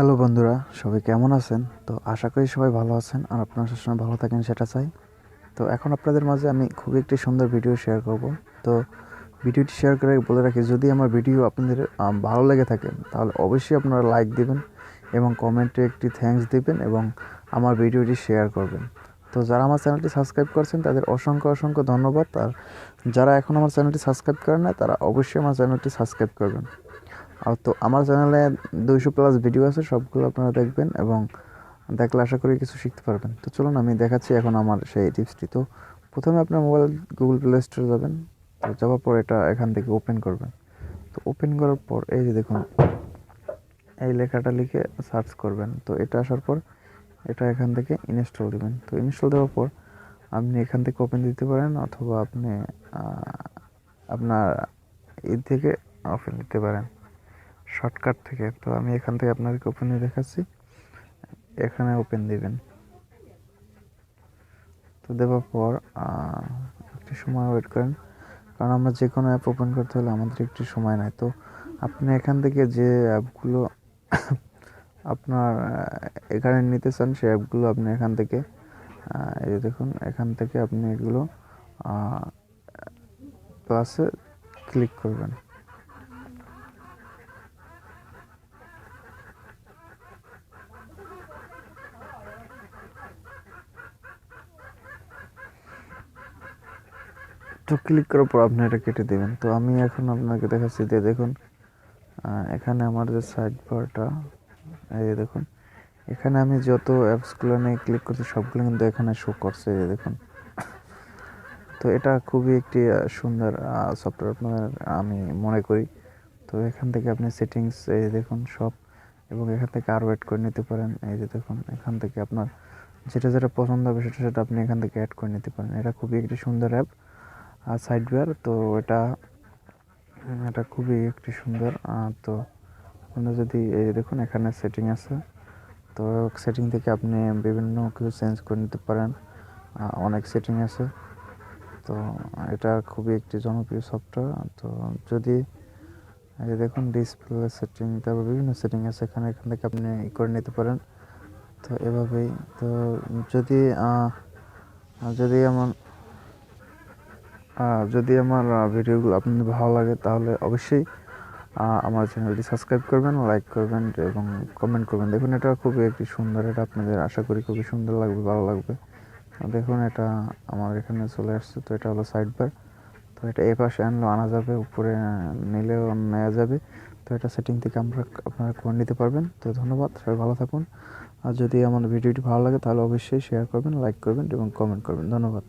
Hello বন্ধুরা, সবাই কেমন আছেন? তো আশা করি সবাই ভালো আছেন আর আপনারা সবসময় ভালো থাকেন, সেটা চাই। তো এখন আপনাদের মাঝে আমি খুবই একটি সুন্দর ভিডিও শেয়ার করব। তো ভিডিওটি শেয়ার করে বলে রাখি, যদি আমার ভিডিও আপনাদের ভালো লেগে থাকে, তাহলে অবশ্যই আপনারা লাইক দিবেন এবং কমেন্টে একটি থ্যাঙ্কস দিবেন এবং আমার ভিডিওটি শেয়ার করবেন। তো যারা আমার চ্যানেলটি সাবস্ক্রাইব করছেন, তাদের অসংখ্য অসংখ্য ধন্যবাদ। আর যারা এখন আমার চ্যানেলটি সাবস্ক্রাইব করেন না তারা অবশ্যই আমার চ্যানেলটি সাবস্ক্রাইব করবেন। আর তো আমার চ্যানেলে দুইশো প্লাস ভিডিও আছে, সবগুলো আপনারা দেখবেন এবং দেখলে আশা করি কিছু শিখতে পারবেন। তো চলুন আমি দেখাচ্ছি এখন আমার সেই টিপসটি তো প্রথমে আপনার মোবাইল গুগল প্লে স্টোরে যাবেন, তো যাওয়ার পর এটা এখান থেকে ওপেন করবেন। তো ওপেন করার পর এই যে দেখুন, এই লেখাটা লিখে সার্চ করবেন। তো এটা আসার পর এটা এখান থেকে ইনস্টল দিবেন। তো ইনস্টল দেওয়ার পর আপনি এখান থেকে ওপেন দিতে পারেন অথবা আপনি আপনার এর থেকে ওপেন দিতে পারেন। শর্টকাট থেকে। তো আমি এখান থেকে আপনাদেরকে ওপেন দেখাচ্ছি। এখানে ওপেন দিবেন। তো দেওয়ার পর একটু সময় ওয়েট করেন। কারণ আমরা যে কোনো অ্যাপ ওপেন করতে হলে আমাদের একটু সময় নেয়। তো আপনি এখান থেকে যে অ্যাপগুলো আপনার এখানে নিতে চান, সেই অ্যাপগুলো আপনি এখান থেকে এই দেখুন, এখান থেকে আপনি এগুলো প্লাসে ক্লিক করবেন। তো ক্লিক করার পর আপনি এটা কেটে দেবেন। তো আমি এখন আপনাকে দেখাচ্ছি যে দেখুন এখানে আমার যে সাইড বারটা এই দেখুন, এখানে আমি যত অ্যাপসগুলো নিয়ে ক্লিক করছি, সবগুলো কিন্তু এখানে শো করছে, এই দেখুন। তো এটা খুবই একটি সুন্দর সফটওয়্যার আপনার আমি মনে করি। তো এখান থেকে আপনি সেটিংস এই দেখুন, সব, এবং এখান থেকে আরও অ্যাড করে নিতে পারেন। এই যে দেখুন, এখান থেকে আপনার যেটা যেটা পছন্দ হবে, সেটা সেটা আপনি এখান থেকে অ্যাড করে নিতে পারেন। এটা খুবই একটি সুন্দর অ্যাপ আর সাইডওয়্যার তো এটা এটা খুবই একটি সুন্দর তো আপনি যদি, এই দেখুন, এখানে সেটিং আছে। তো সেটিং থেকে আপনি বিভিন্ন কিছু চেঞ্জ করে নিতে পারেন। অনেক সেটিং আছে। তো এটা খুবই একটি জনপ্রিয় সফটওয়্যার তো যদি, এই দেখুন ডিসপ্লে সেটিং তারপর বিভিন্ন সেটিং আছে, এখানে, এখান থেকে আপনি ই করে নিতে পারেন। তো এভাবেই, তো যদি যদি আমার যদি আমার ভিডিওগুলো আপনাদের ভালো লাগে, তাহলে অবশ্যই আমার চ্যানেলটি সাবস্ক্রাইব করবেন, লাইক করবেন এবং কমেন্ট করবেন। দেখুন, এটা খুবই একটি সুন্দর, এটা আপনাদের আশা করি খুবই সুন্দর লাগবে, ভালো লাগবে। দেখুন, এটা আমার এখানে চলে আসছে, তো এটা হলো সাইড বার তো এটা এ পাশে আনলেও আনা যাবে, উপরে নিলেও নেওয়া যাবে। তো এটা সেটিং থেকে আমরা, আপনারা করে নিতে পারবেন। তো ধন্যবাদ, সবাই ভালো থাকুন। আর যদি আমার ভিডিওটি ভালো লাগে, তাহলে অবশ্যই শেয়ার করবেন লাইক করবেন এবং কমেন্ট করবেন। ধন্যবাদ।